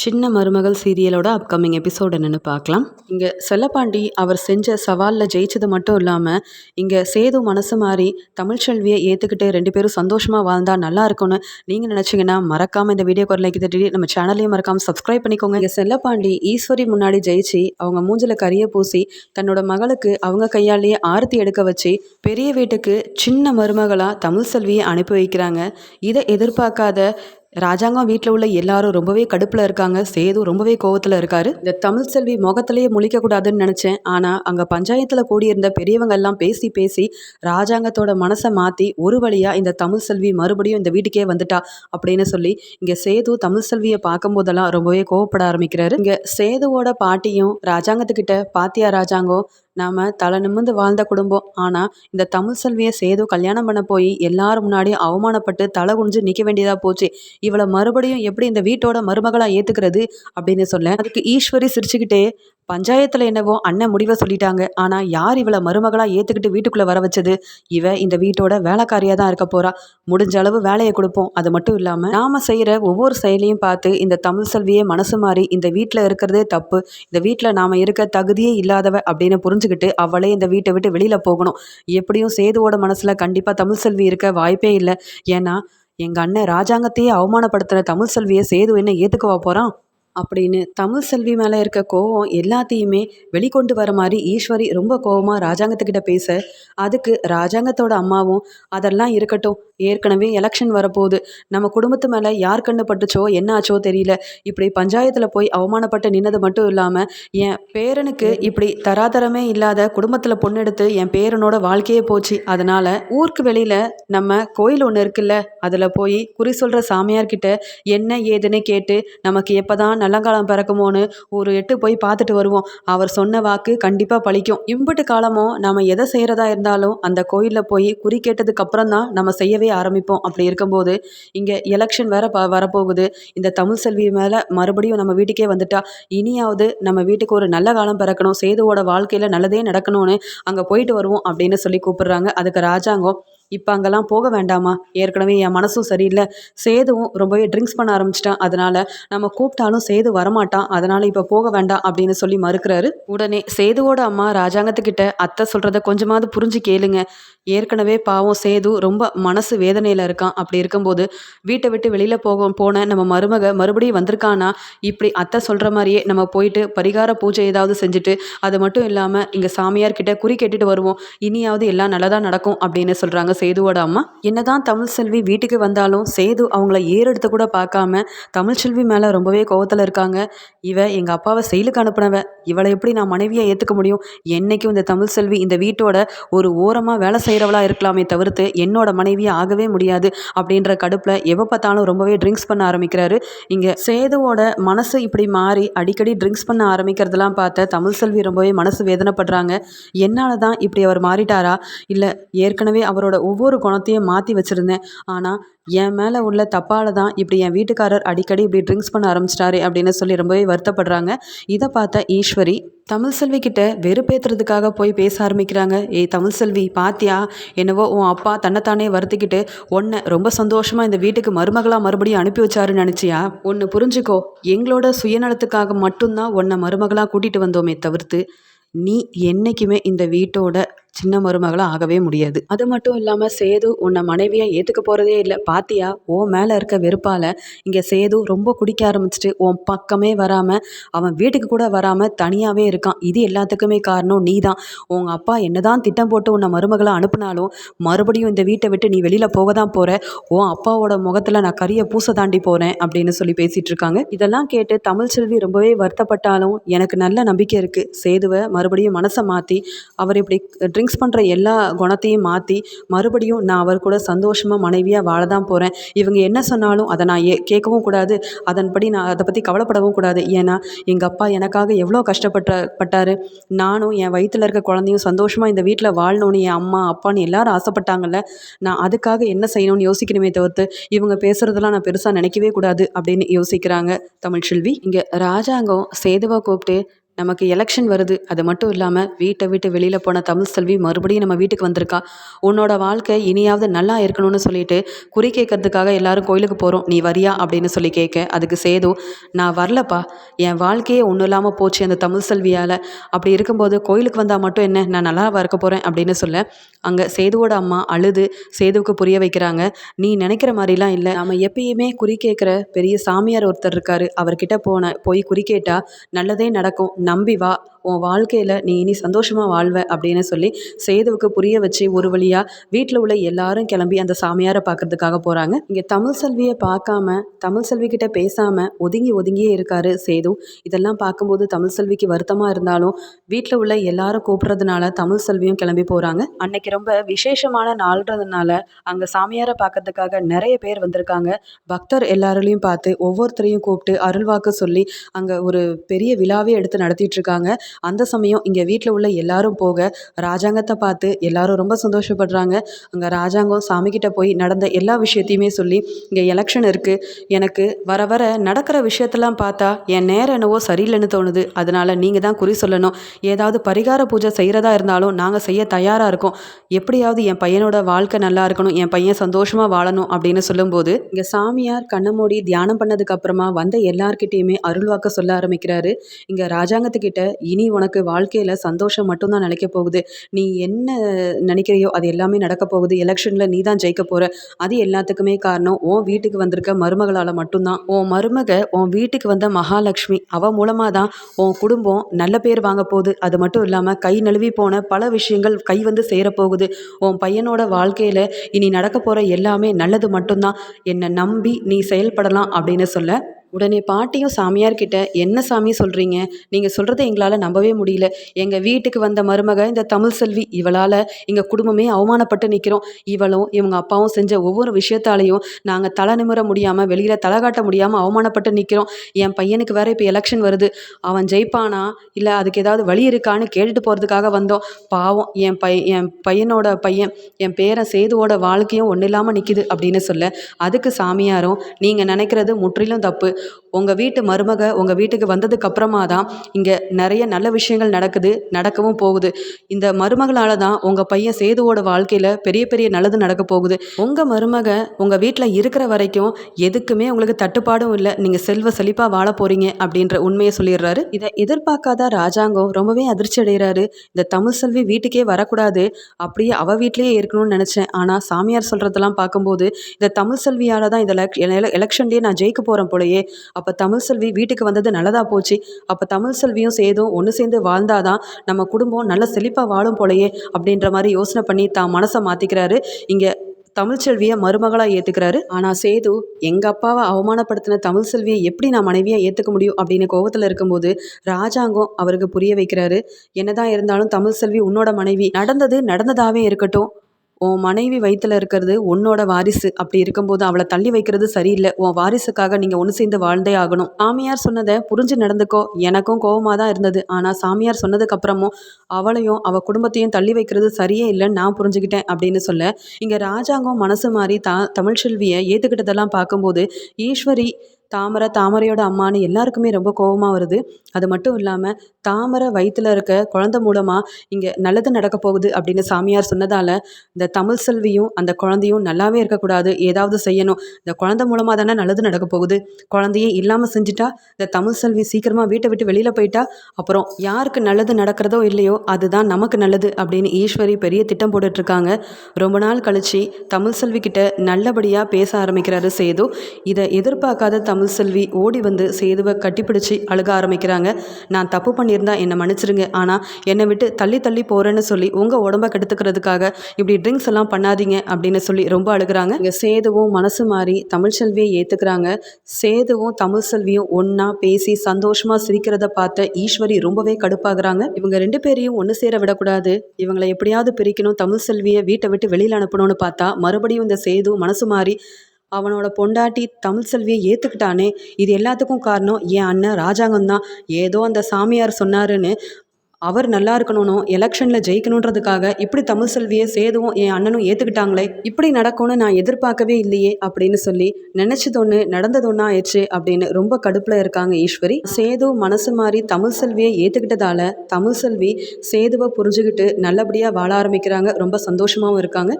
சின்ன மருமகள் சீரியலோட upcoming episode என்னென்னு பார்க்கலாம். இங்கே செல்லப்பாண்டி அவர் செஞ்ச சவாலில் ஜெயிச்சது மட்டும் இல்லாமல் இங்கே சேது மனசு மாறி தமிழ்ச்செல்வியை ஏற்றுக்கிட்டு ரெண்டு பேரும் சந்தோஷமாக வாழ்ந்தால் நல்லா இருக்கும்னு நீங்கள் நினச்சிங்கன்னா மறக்காமல் இந்த வீடியோ குரலை தட்டி நம்ம சேனலையும் மறக்காமல் சப்ஸ்கிரைப் பண்ணிக்கோங்க. இங்கே செல்லப்பாண்டி ஈஸ்வரி முன்னாடி ஜெயிச்சு அவங்க மூஞ்சில் கறியை பூசி தன்னோட மகளுக்கு அவங்க கையாலேயே ஆரத்தி எடுக்க வச்சு பெரிய வீட்டுக்கு சின்ன மருமகளாக தமிழ் செல்வியை அனுப்பி வைக்கிறாங்க. இதை எதிர்பார்க்காத ராஜாங்கம் வீட்டில் உள்ள எல்லாரும் ரொம்பவே கடுப்பில் இருக்காங்க. சேது ரொம்பவே கோவத்தில் இருக்காரு. இந்த தமிழ் செல்வி முகத்திலேயே முழிக்கக்கூடாதுன்னு நினச்சேன். ஆனால் அங்கே பஞ்சாயத்தில் கூடியிருந்த பெரியவங்க எல்லாம் பேசி பேசி ராஜாங்கத்தோட மனசை மாற்றி ஒரு வழியாக இந்த தமிழ் செல்வி மறுபடியும் இந்த வீட்டுக்கே வந்துட்டா அப்படின்னு சொல்லி இங்கே சேது தமிழ் செல்வியை பார்க்கும்போதெல்லாம் ரொம்பவே கோவப்பட ஆரம்பிக்கிறாரு. இங்கே சேதுவோட பாட்டியும் ராஜாங்கத்துக்கிட்ட பாத்தியா ராஜாங்கம் நாம் தலை நிமிர்ந்து வாழ்ந்த குடும்பம். ஆனால் இந்த தமிழ் செல்வியை சேது கல்யாணம் பண்ண போய் எல்லாரும் முன்னாடி அவமானப்பட்டு தலை குனிஞ்சு நிற்க வேண்டியதாக போச்சு. இவளை மறுபடியும் எப்படி இந்த வீட்டோட மருமகளாக ஏற்றுக்கிறது அப்படின்னு சொல்ல அதுக்கு ஈஸ்வரி சிரிச்சுக்கிட்டே பஞ்சாயத்தில் என்னவோ அண்ணன் முடிவை சொல்லிட்டாங்க. ஆனால் யார் இவளை மருமகளாக ஏற்றுக்கிட்டு வீட்டுக்குள்ளே வர வச்சது? இவ இந்த வீட்டோட வேலைக்காரியாக தான் இருக்க போகிறா முடிஞ்ச அளவு வேலையை கொடுப்போம். அது மட்டும் இல்லாமல் நாம் செய்கிற ஒவ்வொரு செயலையும் பார்த்து இந்த தமிழ் செல்வியே மனசு மாறி இந்த வீட்டில் இருக்கிறதே தப்பு. இந்த வீட்டில் நாம் இருக்க தகுதியே இல்லாதவ அப்படின்னு புரிஞ்சுக்கிட்டு அவளே இந்த வீட்டை விட்டு வெளியில் போகணும். எப்படியும் சேதுவோட மனசில் கண்டிப்பாக தமிழ் செல்வி இருக்க வாய்ப்பே இல்லை. ஏன்னா எங்கள் அண்ணன் ராஜாங்கத்தையே அவமானப்படுத்துகிற தமிழ் செல்வியை சேது என்ன ஏற்றுக்கவா போகிறான் அப்படின்னு தமிழ் செல்வி மேலே இருக்க கோவம் எல்லாத்தையுமே வெளிக்கொண்டு வர மாதிரி ஈஸ்வரி ரொம்ப கோவமாக ராஜாங்கத்துக்கிட்ட பேச அதுக்கு ராஜாங்கத்தோட அம்மாவும் அதெல்லாம் இருக்கட்டும். ஏற்கனவே எலெக்ஷன் வரப்போகுது. நம்ம குடும்பத்து மேலே யார் கண்ணு பட்டுச்சோ என்ன ஆச்சோ தெரியல. இப்படி பஞ்சாயத்தில் போய் அவமானப்பட்டு நின்னது மட்டும் இல்லாமல் என் பேரனுக்கு இப்படி தராதரமே இல்லாத குடும்பத்தில் பொண்ணு எடுத்து என் பேரனோட வாழ்க்கையே போச்சு. அதனால் ஊருக்கு வெளியில் நம்ம கோயில் ஒன்று இருக்குல்ல அதில் போய் குறி சொல்கிற சாமியார்கிட்ட என்ன ஏதுன்னு கேட்டு நமக்கு எப்போ தான் நல்லங்காலம் பிறக்குமோன்னு ஒரு எட்டு போய் பார்த்துட்டு வருவோம். அவர் சொன்ன வாக்கு கண்டிப்பாக பழிக்கும். இம்புட்டு காலமும் நம்ம எதை செய்கிறதா இருந்தாலும் அந்த கோயிலில் போய் குறி கேட்டதுக்கு அப்புறம் தான் நம்ம செய்யவே ஆரம்பிப்போம். அப்படி இருக்கும்போது இங்கே எலெக்ஷன் வேற ப வரப்போகுது. இந்த தமிழ் செல்வி மேலே மறுபடியும் நம்ம வீட்டுக்கே வந்துட்டா. இனியாவது நம்ம வீட்டுக்கு ஒரு நல்ல காலம் பிறக்கணும். சேதுவோட வாழ்க்கையில் நல்லதே நடக்கணும்னு அங்கே போயிட்டு வருவோம் அப்படின்னு சொல்லி கூப்பிடுறாங்க. அதுக்கு ராஜாங்கம் இப்போ அங்கெல்லாம் போக வேண்டாமா? ஏற்கனவே என் மனசும் சரியில்லை. சேதுவும் ரொம்பவே ட்ரிங்க்ஸ் பண்ண ஆரம்பிச்சிட்டான். அதனால் நம்ம கூப்பிட்டாலும் சேது வரமாட்டான். அதனால் இப்போ போக வேண்டாம் அப்படின்னு சொல்லி மறுக்கிறாரு. உடனே சேதுவோட அம்மா ராஜாங்கத்துக்கிட்ட அத்தை சொல்கிறத கொஞ்சமாவது புரிஞ்சு கேளுங்க. ஏற்கனவே பாவம் சேது ரொம்ப மனசு வேதனையில் இருக்கான். அப்படி இருக்கும்போது வீட்டை விட்டு வெளியில் போக போன நம்ம மருமக மறுபடியும் வந்திருக்கானா? இப்படி அத்தை சொல்கிற மாதிரியே நம்ம போயிட்டு பரிகார பூஜை ஏதாவது செஞ்சுட்டு அது மட்டும் இல்லாமல் இங்கே சாமியார்கிட்ட குறி கேட்டுட்டு வருவோம். இனியாவது எல்லாம் நல்லதாக நடக்கும் அப்படின்னு சொல்கிறாங்க சேதுவோட அம்மா. என்னதான் தமிழ் செல்வி வீட்டுக்கு வந்தாலும் சேது அவங்கள ஏறெடுத்து கூட பார்க்காம தமிழ்ச்செல்வி மேலே ரொம்பவே கோவத்தில் இருக்காங்க. இவ எங்கள் அப்பாவை செயலுக்கு அனுப்பினவ. இவளை எப்படி நான் மனைவியாக ஏற்றுக்க முடியும்? என்றைக்கும் இந்த தமிழ் செல்வி இந்த வீட்டோட ஒரு ஓரமாக வேலை செய்கிறவளா இருக்கலாமே தவிர்த்து என்னோட மனைவியாக ஆகவே முடியாது அப்படின்ற கடுப்பில் எப்போ பார்த்தாலும் ரொம்பவே ட்ரிங்க்ஸ் பண்ண ஆரம்பிக்கிறாரு. இங்கே சேதுவோட மனசு இப்படி மாறி அடிக்கடி ட்ரிங்க்ஸ் பண்ண ஆரம்பிக்கிறதெல்லாம் பார்த்த தமிழ் செல்வி ரொம்பவே மனசு வேதனைப்படுறாங்க. என்னால் தான் இப்படி அவர் மாறிட்டாரா? இல்லை ஏற்கனவே அவரோட ஒவ்வொரு குணத்தையும் மாற்றி வச்சுருந்தேன். ஆனால் என் மேலே உள்ள தப்பால் தான் இப்படி என் வீட்டுக்காரர் அடிக்கடி இப்படி ட்ரிங்க்ஸ் பண்ண ஆரம்பிச்சிட்டாரு அப்படின்னு சொல்லி ரொம்பவே வருத்தப்படுறாங்க. இதை பார்த்த ஈஸ்வரி தமிழ் செல்வி கிட்ட வெறுப்பேற்றுறதுக்காக போய் பேச ஆரம்பிக்கிறாங்க. ஏய் தமிழ் செல்வி பாத்தியா? என்னவோ உன் அப்பா தன்னைத்தானே வருத்திக்கிட்டு உன்னை ரொம்ப சந்தோஷமாக இந்த வீட்டுக்கு மருமகளாக மறுபடியும் அனுப்பி வச்சாருன்னு நினச்சியா? ஒன்று புரிஞ்சுக்கோ எங்களோட சுயநலத்துக்காக மட்டும்தான் உன்னை மருமகளாக கூட்டிகிட்டு வந்தோமே தவிர்த்து நீ என்றைக்குமே இந்த வீட்டோட சின்ன மருமகளாக ஆகவே முடியாது. அது மட்டும் இல்லாமல் சேது உன்னை மனைவியாக ஏற்றுக்க போகிறதே இல்லை. பாத்தியா? ஓ மேலே இருக்க வெறுப்பால் இங்கே சேது ரொம்ப குடிக்க ஆரம்பிச்சிட்டு உன் பக்கமே வராமல் அவன் வீட்டுக்கு கூட வராமல் தனியாகவே இருக்கான். இது எல்லாத்துக்குமே காரணம் நீ தான் உங்கள் அப்பா என்னதான் திட்டம் போட்டு உன்னை மருமகளை அனுப்புனாலும் மறுபடியும் இந்த வீட்டை விட்டு நீ வெளியில் போக தான் போகிற உன் அப்பாவோட முகத்தில் நான் கரிய பூசை தாண்டி போகிறேன் அப்படின்னு சொல்லி பேசிகிட்டு இருக்காங்க. இதெல்லாம் கேட்டு தமிழ் செல்வி ரொம்பவே வருத்தப்பட்டாலும் எனக்கு நல்ல நம்பிக்கை இருக்குது சேதுவை மறுபடியும் மனசை மாற்றி அவர் இப்படி ட்ரிங்க் திங்க்ஸ் பண்ணுற எல்லா குணத்தையும் மாற்றி மறுபடியும் நான் அவர் கூட சந்தோஷமாக மனைவியாக வாழ தான் போகிறேன் இவங்க என்ன சொன்னாலும் அதை நான் ஏ கேட்கவும் கூடாது. அதன்படி நான் அதை பற்றி கவலைப்படவும் கூடாது. ஏன்னா எங்கள் அப்பா எனக்காக எவ்வளோ கஷ்டப்பட்ட பட்டார். நானும் என் வயிற்றில் இருக்க குழந்தையும் சந்தோஷமாக இந்த வீட்டில் வாழணும்னு என் அம்மா அப்பான்னு எல்லாரும் ஆசைப்பட்டாங்கல்ல நான் அதுக்காக என்ன செய்யணும்னு யோசிக்கணுமே தவிர்த்து இவங்க பேசுகிறதெல்லாம் நான் பெருசாக நினைக்கவே கூடாது அப்படின்னு யோசிக்கிறாங்க தமிழ்ச்செல்வி. இங்கே ராஜாங்கம் சேதுவை கூப்பிட்டு நமக்கு எலெக்ஷன் வருது. அது மட்டும் இல்லாமல் வீட்டை விட்டு வெளியில் போன தமிழ் செல்வி மறுபடியும் நம்ம வீட்டுக்கு வந்திருக்கா. உன்னோட வாழ்க்கை இனியாவது நல்லா இருக்கணும்னு சொல்லிட்டு குறி கேட்கறதுக்காக எல்லாரும் கோயிலுக்கு போகிறோம் நீ வரியா? அப்படின்னு சொல்லி கேட்க அதுக்கு சேது நான் வரலப்பா. என் வாழ்க்கையே ஒன்றும் இல்லாமல் போச்சு அந்த தமிழ் செல்வியால். அப்படி இருக்கும்போது கோயிலுக்கு வந்தால் மட்டும் என்ன? நான் நல்லா இருக்க போகிறேன் அப்படின்னு சொல்ல அங்கே சேதுவோட அம்மா அழுது சேதுவுக்கு புரிய வைக்கிறாங்க. நீ நினைக்கிற மாதிரிலாம் இல்லை. நம்ம எப்பயுமே குறி கேட்குற பெரிய சாமியார் ஒருத்தர் இருக்காரு. அவர்கிட்ட போன போய் குறி கேட்டால் நல்லதே நடக்கும். நம்பி வா. உன் வாழ்க்கையில் நீ இனி சந்தோஷமாக வாழ்வ அப்படின்னு சொல்லி சேதுவுக்கு புரிய வச்சு ஒரு வழியாக வீட்டில் உள்ள எல்லாரும் கிளம்பி அந்த சாமியாரை பார்க்கறதுக்காக போகிறாங்க இங்கே தமிழ் செல்வியை பார்க்காம தமிழ் செல்வி கிட்ட பேசாமல் ஒதுங்கி ஒதுங்கியே இருக்காரு சேது. இதெல்லாம் பார்க்கும்போது தமிழ் செல்விக்கு வருத்தமாக இருந்தாலும் வீட்டில் உள்ள எல்லாரும் கூப்பிட்றதுனால தமிழ் செல்வியும் கிளம்பி போகிறாங்க அன்னைக்கு ரொம்ப விசேஷமான நாள்ன்றதுனால அங்கே சாமியாரை பார்க்கறதுக்காக நிறைய பேர் வந்திருக்காங்க. பக்தர் எல்லாரையும் பார்த்து ஒவ்வொருத்தரையும் கூப்பிட்டு அருள்வாக்கு சொல்லி அங்கே ஒரு பெரிய விழாவே எடுத்து நடத்திட்டு இருக்காங்க. அந்த சமயம் இங்கே வீட்டில் உள்ள எல்லாரும் போக ராஜாங்கத்தை பார்த்து எல்லாரும் ரொம்ப சந்தோஷப்படுறாங்க. அங்கே ராஜாங்கம் சாமிக்கிட்ட போய் நடந்த எல்லா விஷயத்தையுமே சொல்லி இங்கே எலெக்ஷன் இருக்குது எனக்கு வர வர நடக்கிற விஷயத்தெல்லாம் பார்த்தா என் நேரம் என்னவோ சரியில்லைன்னு தோணுது. அதனால் நீங்கள் தான் குறி சொல்லணும். ஏதாவது பரிகார பூஜை செய்கிறதா இருந்தாலும் நாங்கள் செய்ய தயாராக இருக்கோம். எப்படியாவது என் பையனோட வாழ்க்கை நல்லா இருக்கணும். என் பையன் சந்தோஷமாக வாழணும். அப்படின்னு சொல்லும்போது இங்கே சாமியார் கண்ணை மூடி தியானம் பண்ணதுக்கப்புறமா வந்த எல்லார்கிட்டேயுமே அருள்வாக்க சொல்ல ஆரம்பிக்கிறாரு. இங்கே ராஜாங்கத்துக்கிட்ட இனி உனக்கு வாழ்க்கையில் சந்தோஷம் மட்டும்தான் நினைக்க போகுது. நீ என்ன நினைக்கிறியோ அது எல்லாமே நடக்க போகுது. எலெக்ஷனில் நீ தான் ஜெயிக்க போகிற அது எல்லாத்துக்குமே காரணம் உன் வீட்டுக்கு வந்திருக்க மருமகளால் மட்டும்தான். உன் மருமக உன் வீட்டுக்கு வந்த மகாலட்சுமி. அவள் மூலமாக தான் உன் குடும்பம் நல்ல பேர் வாங்க போகுது. அது மட்டும் இல்லாமல் கை நழுவி போன பல விஷயங்கள் கை வந்து சேரப்போகுது உன் பையனோட வாழ்க்கையில் இனி நடக்க போகிற எல்லாமே நல்லது மட்டும்தான். என்னை நம்பி நீ செயல்படலாம் அப்படின்னு சொல்ல உடனே பாட்டியும் சாமியார் கிட்ட என்ன சாமி சொல்கிறீங்க நீங்கள் சொல்கிறத எங்களால் நம்பவே முடியல. எங்கள் வீட்டுக்கு வந்த மருமக இந்த தமிழ் செல்வி இவளால் எங்கள் குடும்பமே அவமானப்பட்டு நிற்கிறோம் இவளும் இவங்க அப்பாவும் செஞ்ச ஒவ்வொரு விஷயத்தாலையும் நாங்கள் தலை நிமிர முடியாமல் வெளியில் தலை காட்ட முடியாமல் அவமானப்பட்டு நிற்கிறோம் என் பையனுக்கு வேற இப்போ எலெக்ஷன் வருது. அவன் ஜெயிப்பானா? இல்லை அதுக்கு ஏதாவது வழி இருக்கான்னு கேட்டுட்டு போகிறதுக்காக வந்தோம். பாவம் என் பை என் பையனோட பையன் என் பேரன் சேதுவோட வாழ்க்கையும் ஒன்றும் இல்லாமல் நிற்கிது அப்படின்னு சொல்ல அதுக்கு சாமியாரும் நீங்கள் நினைக்கிறது முற்றிலும் தப்பு. உங்கள் வீட்டு மருமக உங்கள் வீட்டுக்கு வந்ததுக்கு அப்புறமா தான் இங்கே நிறைய நல்ல விஷயங்கள் நடக்குது நடக்கவும் போகுது. இந்த மருமகளால் தான் உங்கள் பையன் சேதுவோட வாழ்க்கையில் பெரிய பெரிய நல்லது நடக்க போகுது. உங்கள் மருமக உங்கள் வீட்டில் இருக்கிற வரைக்கும் எதுக்குமே உங்களுக்கு தட்டுப்பாடும் இல்லை நீங்கள் செல்வ செழிப்பாக வாழ போகிறீங்க அப்படின்ற உண்மையை சொல்லிடுறாரு. இதை எதிர்பார்க்காத ராஜாங்கம் ரொம்பவே அதிர்ச்சி அடைகிறாரு. இந்த தமிழ் செல்வி வீட்டுக்கே வரக்கூடாது அப்படியே அவள் வீட்லேயே இருக்கணும்னு நினச்சேன். ஆனால் சாமியார் சொல்கிறதெல்லாம் பார்க்கும்போது இந்த தமிழ் செல்வியால் தான் இந்த எலெக்ஷன்லேயே நான் ஜெயிக்க போகிறேன் போலயே அப்போ தமிழ் செல்வி வீட்டுக்கு வந்தது நல்லதாக போச்சு. அப்போ தமிழ் செல்வியும் சேதும் ஒன்று சேர்ந்து வாழ்ந்தாதான் நம்ம குடும்பம் நல்ல செழிப்பாக வாழும் போலயே அப்படின்ற மாதிரி யோசனை பண்ணி தான் மனசை மாற்றிக்கிறாரு இங்கே தமிழ்ச்செல்வியை மருமகளாக ஏற்றுக்கிறாரு ஆனால் சேது எங்கள் அப்பாவை அவமானப்படுத்தின தமிழ் செல்வியை எப்படி நான் மனைவியாக ஏற்றுக்க முடியும் அப்படின்னு கோபத்தில் இருக்கும்போது ராஜாங்கம் அவருக்கு புரிய வைக்கிறாரு. என்னதான் இருந்தாலும் தமிழ் செல்வி உன்னோட மனைவி. நடந்தது நடந்ததாகவே இருக்கட்டும். உன் மனைவி வயிற்றில் இருக்கிறது உன்னோட வாரிசு. அப்படி இருக்கும்போது அவளை தள்ளி வைக்கிறது சரியில்லை. உன் வாரிசுக்காக நீங்கள் ஒன்று சேர்ந்து வாழ்ந்தே ஆகணும். சாமியார் சொன்னதை புரிஞ்சு நடந்துக்கோ. எனக்கும் கோபமாக தான் இருந்தது. ஆனால் சாமியார் சொன்னதுக்கப்புறமும் அவளையும் அவள் குடும்பத்தையும் தள்ளி வைக்கிறது சரியே இல்லைன்னு நான் புரிஞ்சுக்கிட்டேன் அப்படின்னு சொல்ல இங்கே ராஜாங்கம் மனசு மாறி தா தமிழ்ச்செல்வியை ஏற்றுக்கிட்டதெல்லாம் பார்க்கும்போது ஈஸ்வரி தாமரை தாமரையோட அம்மானு எல்லாருக்குமே ரொம்ப கோபமாக வருது. அது மட்டும் இல்லாமல் தாமரை வயிற்றில் இருக்க குழந்த மூலமாக இங்கே நல்லது நடக்க போகுது அப்படின்னு சாமியார் சொன்னதால் இந்த தமிழ் செல்வியும் அந்த குழந்தையும் நல்லாவே இருக்கக்கூடாது. ஏதாவது செய்யணும். இந்த குழந்த மூலமாக தானே நல்லது நடக்க போகுது. குழந்தையே இல்லாமல் செஞ்சுட்டா இந்த தமிழ் செல்வி சீக்கிரமாக வீட்டை விட்டு வெளியில் போயிட்டா அப்புறம் யாருக்கு நல்லது நடக்கிறதோ இல்லையோ அதுதான் நமக்கு நல்லது அப்படின்னு ஈஸ்வரி பெரிய திட்டம் போட்டுட்ருக்காங்க. ரொம்ப நாள் கழித்து தமிழ் செல்வி கிட்ட நல்லபடியாக பேச ஆரம்பிக்கிறாரு சேது. இதை எதிர்பார்க்காத தமிழ் செல்வி ஓடி வந்து சேதுவை கட்டிப்பிடிச்சு அழுக ஆரம்பிக்கிறாங்க. நான் தப்பு பண்ணியிருந்தா என்னை மன்னிச்சிருங்க. ஆனால் என்னை விட்டு தள்ளி தள்ளி போகிறேன்னு சொல்லி உங்கள் உடம்ப கெடுத்துக்கிறதுக்காக இப்படி ட்ரிங்க்ஸ் எல்லாம் பண்ணாதீங்க அப்படின்னு சொல்லி ரொம்ப அழுகிறாங்க. இங்கே சேதுவும் மனசு மாறி தமிழ்ச்செல்வியை ஏற்றுக்கிறாங்க சேதுவும் தமிழ் செல்வியும் ஒன்றா பேசி சந்தோஷமாக சிரிக்கிறத பார்த்த ஈஸ்வரி ரொம்பவே கடுப்பாகிறாங்க. இவங்க ரெண்டு பேரையும் ஒன்று சேர விடக்கூடாது. இவங்களை எப்படியாவது பிரிக்கணும். தமிழ் செல்வியை வீட்டை விட்டு வெளியில் அனுப்பணும்னு பார்த்தா மறுபடியும் இந்த சேது மனசு மாறி அவனோட பொண்டாட்டி தமிழ் செல்வியை ஏற்றுக்கிட்டானே இது எல்லாத்துக்கும் காரணம் என் அண்ணன் ராஜாங்கம் தான். ஏதோ அந்த சாமியார் சொன்னாருன்னு அவர் நல்லா இருக்கணும் எலெக்ஷனில் ஜெயிக்கணுன்றதுக்காக இப்படி தமிழ் செல்வியை சேதுவும் என் அண்ணனும் ஏற்றுக்கிட்டாங்களே இப்படி நடக்கும்னு நான் எதிர்பார்க்கவே இல்லையே அப்படின்னு சொல்லி நினச்சது ஒன்று நடந்தது ஒன்றா ஆயிடுச்சு அப்படின்னு ரொம்ப கடுப்பில் இருக்காங்க ஈஸ்வரி. சேது மனசு மாறி தமிழ் செல்வியை ஏற்றுக்கிட்டதால தமிழ் செல்வி சேதுவை புரிஞ்சுக்கிட்டு நல்லபடியாக வாழ ஆரம்பிக்கிறாங்க. ரொம்ப சந்தோஷமாகவும் இருக்காங்க.